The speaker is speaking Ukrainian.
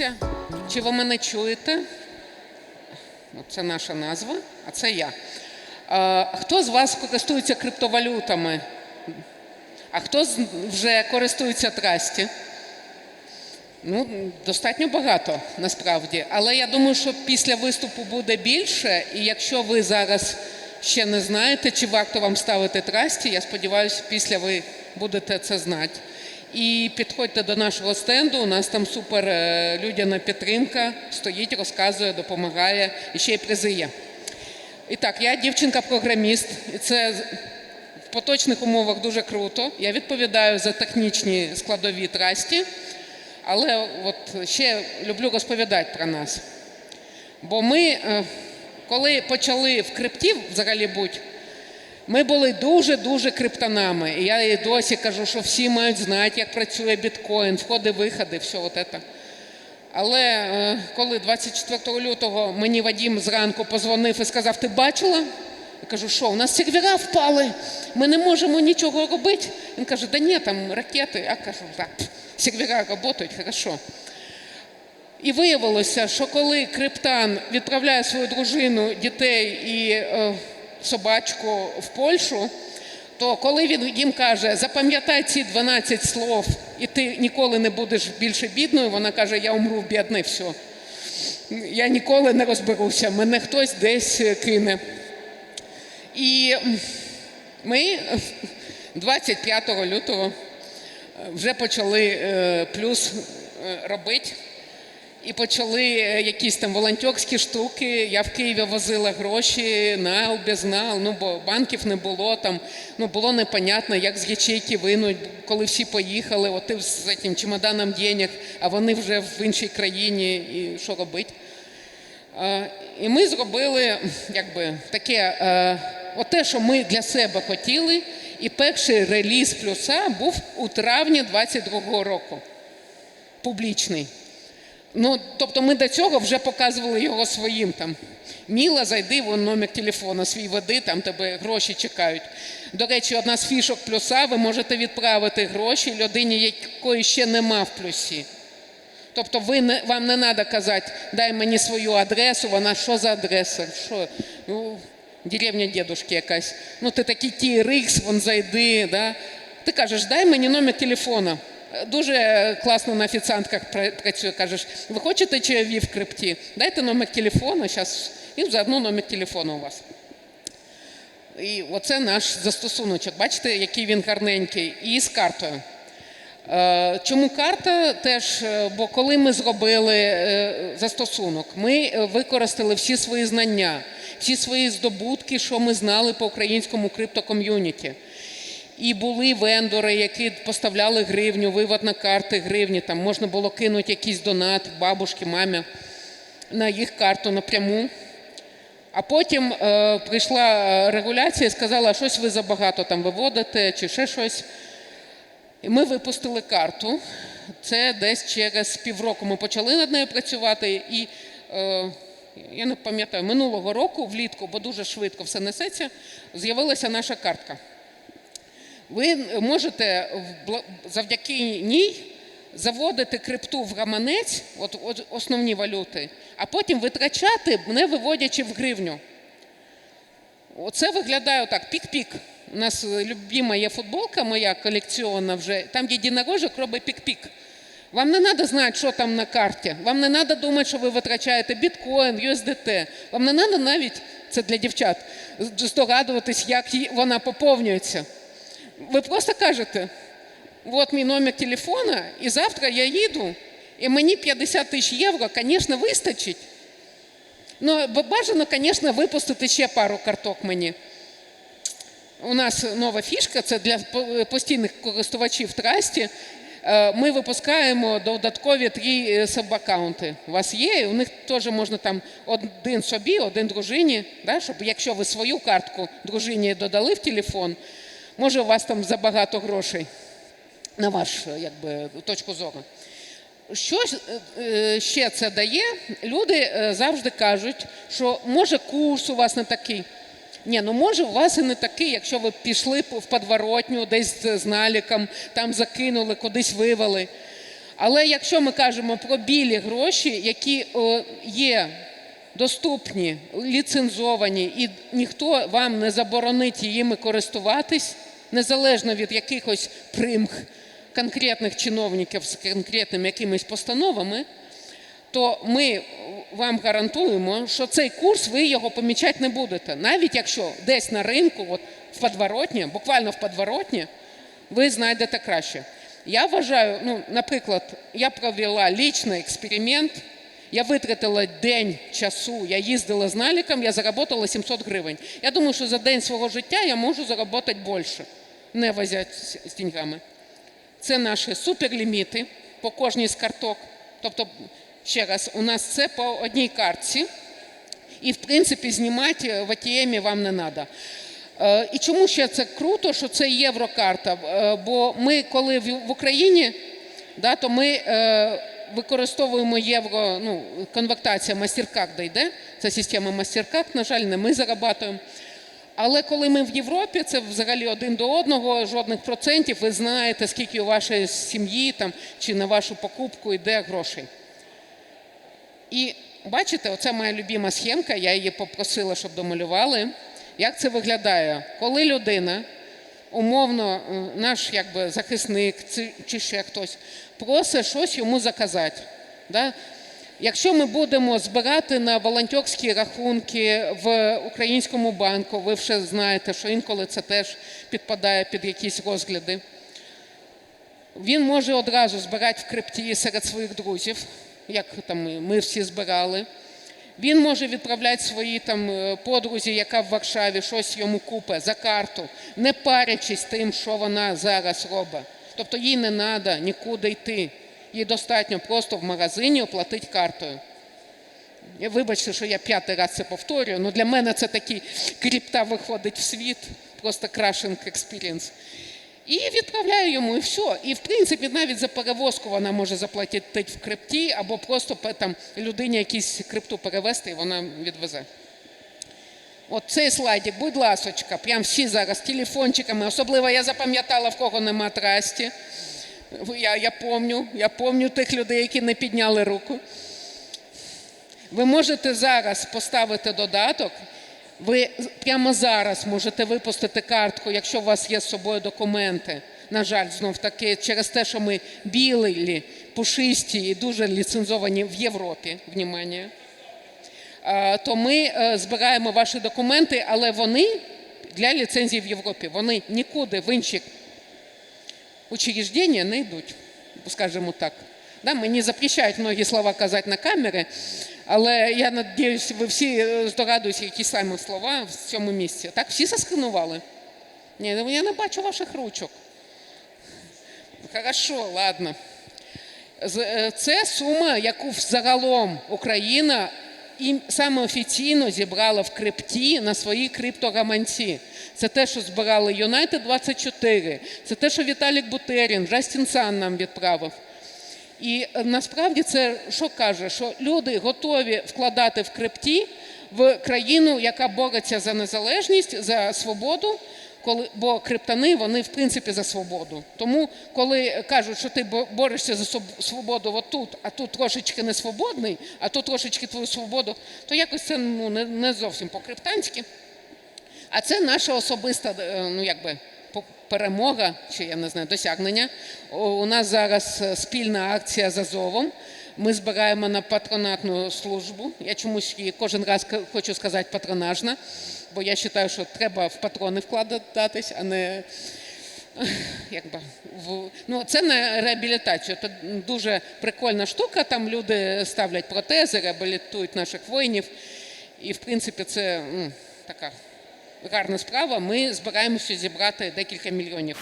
Дивіться, чи ви мене чуєте? Це наша назва, а це я. Хто з вас користується криптовалютами? А хто вже користується трасті? Ну, достатньо багато насправді. Але я думаю, що після виступу буде більше. І якщо ви зараз ще не знаєте, чи варто вам ставити трасті, я сподіваюся, після ви будете це знати. І підходьте до нашого стенду. У нас там супер е, людяна підтримка стоїть, розказує, допомагає і ще й призи є. І так, я дівчинка-програміст, і це в поточних умовах дуже круто. Я відповідаю за технічні складові трасті, але от ще люблю розповідати про нас. Бо ми, е, коли почали в крипті взагалі бути, ми були дуже-дуже криптонами. І я і досі кажу, що всі мають знати, як працює біткоін, входи, виходи, все от це. Але е, коли 24 лютого мені Вадім зранку позвонив і сказав, ти бачила? Я кажу, що у нас сервера впали, ми не можемо нічого робити. Він каже, да ні, там ракети. Я кажу, так, сервера працюють, хорошо. І виявилося, що коли криптан відправляє свою дружину, дітей і е, собачку в Польщу, то коли він їм каже, запам'ятай ці 12 слов, і ти ніколи не будеш більше бідною, вона каже, я умру бідний, все. Я ніколи не розберуся, мене хтось десь кине. І ми е, 25 лютого вже почали е, плюс е, робити. І почали е, якісь там волонтерські штуки. Я в Києві возила гроші на безнал, ну бо банків не було там. Ну було непонятно, як з ячейки винуть, коли всі поїхали. От ти з цим чемоданом денег, а вони вже в іншій країні. І що робити? І ми зробили якби таке, е, те, що ми для себе хотіли. І перший реліз плюса був у травні 22-го року. Публічний. Ну, тобто ми до цього вже показували його своїм там. Міла, зайди, вон номер телефону, свій веди, там тебе гроші чекають. До речі, одна з фішок плюса, ви можете відправити гроші людині, якої ще нема в плюсі. Тобто ви не, вам не треба казати, дай мені свою адресу, вона що за адреса? Що? Ну, деревня дідушки якась. Ну, ти такий TRX, вон зайди. Да? Ти кажеш, дай мені номер телефона. Дуже класно на офіціантках працює. Кажеш, ви хочете чайові в крипті? Дайте номер телефону, зараз і заодно номер телефону у вас. І оце наш застосуночок. Бачите, який він гарненький, і з картою. Е, Чому карта теж? е, Бо коли ми зробили е, застосунок, ми використали всі свої знання, всі свої здобутки, що ми знали по українському криптоком'юніті. І були вендори, які поставляли гривню, вивод на карти гривні. Там можна було кинути якийсь донат бабушки, мамі на їх карту напряму. А потім е, прийшла е, регуляція і сказала, щось ви забагато там виводите чи ще щось. І ми випустили карту. Це десь через півроку ми почали над нею працювати. І е, я не пам'ятаю, минулого року, влітку, бо дуже швидко все несеться, з'явилася наша картка. Ви можете завдяки ній заводити крипту в гаманець, от, основні валюти, а потім витрачати, не виводячи в гривню. Оце виглядає так, пік-пік. У нас любима є футболка моя колекційна вже, там єдинорожок робить пік-пік. Вам не треба знати, що там на карті. Вам не треба думати, що ви витрачаєте біткоін, USDT. Вам не треба навіть, це для дівчат, здогадуватись, як вона поповнюється. Ви просто кажете, от мій номер телефона, і завтра я їду, і мені 50 тисяч євро, звісно, вистачить. Ну, бажано, звісно, випустити ще пару карток мені. У нас нова фішка, це для по- постійних користувачів трасті. Е, Ми випускаємо додаткові три е, сабаккаунти. У вас є, у них теж можна там один собі, один дружині, да, щоб якщо ви свою картку дружині додали в телефон, може у вас там забагато грошей на вашу якби, точку зору. Що е, е, ще це дає? Люди е, завжди кажуть, що може курс у вас не такий. Ні, ну може у вас і не такий, якщо ви пішли в подворотню десь з наліком, там закинули, кудись вивели. Але якщо ми кажемо про білі гроші, які є доступні, ліцензовані, і ніхто вам не заборонить їми користуватись, незалежно від якихось примх конкретних чиновників з конкретними якимись постановами, то ми вам гарантуємо, що цей курс ви його помічати не будете. Навіть якщо десь на ринку, от в подворотні, буквально в подворотні, ви знайдете краще. Я вважаю, ну, наприклад, я провела лічний експеримент, я витратила день часу, я їздила з наліком, я заработала 700 гривень. Я думаю, що за день свого життя я можу заробити більше, не возять з деньгами. Це наші суперліміти по кожній з карток. Тобто, ще раз, у нас це по одній картці, і в принципі знімати в ATM вам не треба. І чому ще це круто, що це єврокарта? Е, Бо ми, коли в в Україні, да, то ми е, використовуємо євро, ну, конвертація MasterCard йде, це система MasterCard, на жаль, не ми зарабатуємо. Але коли ми в Європі, це взагалі один до одного, жодних процентів, ви знаєте, скільки у вашої сім'ї там, чи на вашу покупку йде грошей. І бачите, оце моя любима схемка, я її попросила, щоб домалювали. Як це виглядає? Коли людина, умовно, е, наш якби, захисник чи- ще хтось, просить щось йому заказати. Да? Якщо ми будемо збирати на волонтерські рахунки в українському банку, ви вже знаєте, що інколи це теж підпадає під якісь розгляди. Він може одразу збирати в крипті серед своїх друзів, як там ми- всі збирали. Він може відправляти своїй там е, подрузі, яка в Варшаві щось йому купить за карту, не парячись тим, що вона зараз робить. Тобто їй не треба нікуди йти. Їй достатньо просто в магазині оплатити картою. Вибачте, що я п'ятий раз це повторюю, але для мене це такий крипта виходить в світ, просто крашинг експірієнс. І відправляю йому, і все. І в принципі навіть за перевозку вона може заплатити в крипті, або просто там, людині якісь крипту перевезти, і вона відвезе. От цей слайдик, будь ласочка, прям всі зараз телефончиками. Особливо я запам'ятала, в кого нема трасті. Я, я помню, я помню тих людей, які не підняли руку. Ви можете зараз поставити додаток. Ви прямо зараз можете випустити картку, якщо у вас є з собою документи. На жаль, знов таки, через те, що ми білі, пушисті і дуже ліцензовані в Європі, внимання, е, то ми е, збираємо ваші документи, але вони для ліцензії в Європі, вони нікуди в інші учреждення не йдуть, скажімо так. Да, мені запрещають многі слова казати на камері, але я сподіваюся, ви всі е, здогадуєтеся, які саме слова в цьому місці. Так, всі засканували? Ні, ну, я не бачу ваших ручок. Хорошо, ладно. Е, Це сума, яку загалом Україна і саме офіційно зібрала в крипті на своїй криптогаманці. Це те, що збирали United 24, це те, що Віталік Бутерін, Джастін Сан нам відправив. І е, насправді це що каже, що люди готові вкладати в крипті в країну, яка бореться за незалежність, за свободу, коли, бо криптани вони в принципі за свободу. Тому, коли кажуть, що ти борешся за свободу отут, а тут трошечки не свободний, а тут трошечки твою свободу, то якось це ну, не, не зовсім по-криптанськи. А це наша особиста е, ну, якби, перемога, чи я не знаю, досягнення. У нас зараз е, спільна акція з Азовом. Ми збираємо на патронатну службу. Я чомусь її кожен раз хочу сказати патронажна, бо я вважаю, що треба в патрони вкладатись, а не якби, в... ну, це на реабілітацію. Це дуже прикольна штука. Там люди ставлять протези, реабілітують наших воїнів. І, в принципі, це така гарна справа. Ми збираємося зібрати декілька мільйонів.